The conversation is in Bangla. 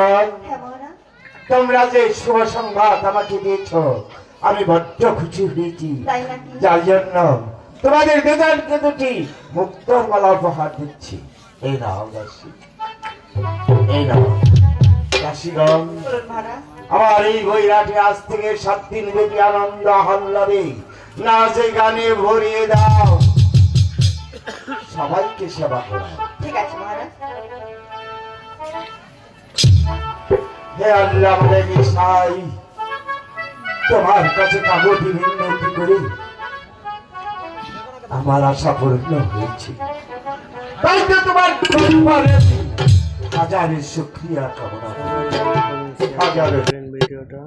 হ্যাঁ তোমরা যে শুভ সংবাদ আমাকে দিয়েছ আমি বড্ড খুশি হয়েছি। যার জন্য তোমাদের দুজনকে দুটি মুক্তর মালা উপহার দিচ্ছি। এই নাও দাসী। এই নাও। দাসীগণ আমার এই বইরাটি আজ থেকে সাত দিন ব্যাপী আনন্দ আহ্লাদে নাচে গানে ভরিয়ে দাও। সবাইকে সেবা করো। ঠিক আছে মহারাজ হে আল্লাহ প্রেমী মিশাই তোমার কাছে কাগজ বিনতি করি? আমার আশা পূর্ণ হয়েছে। তোমার দরবারে হাজারে শুক্রিয়া কামনা হাজারের হাজারে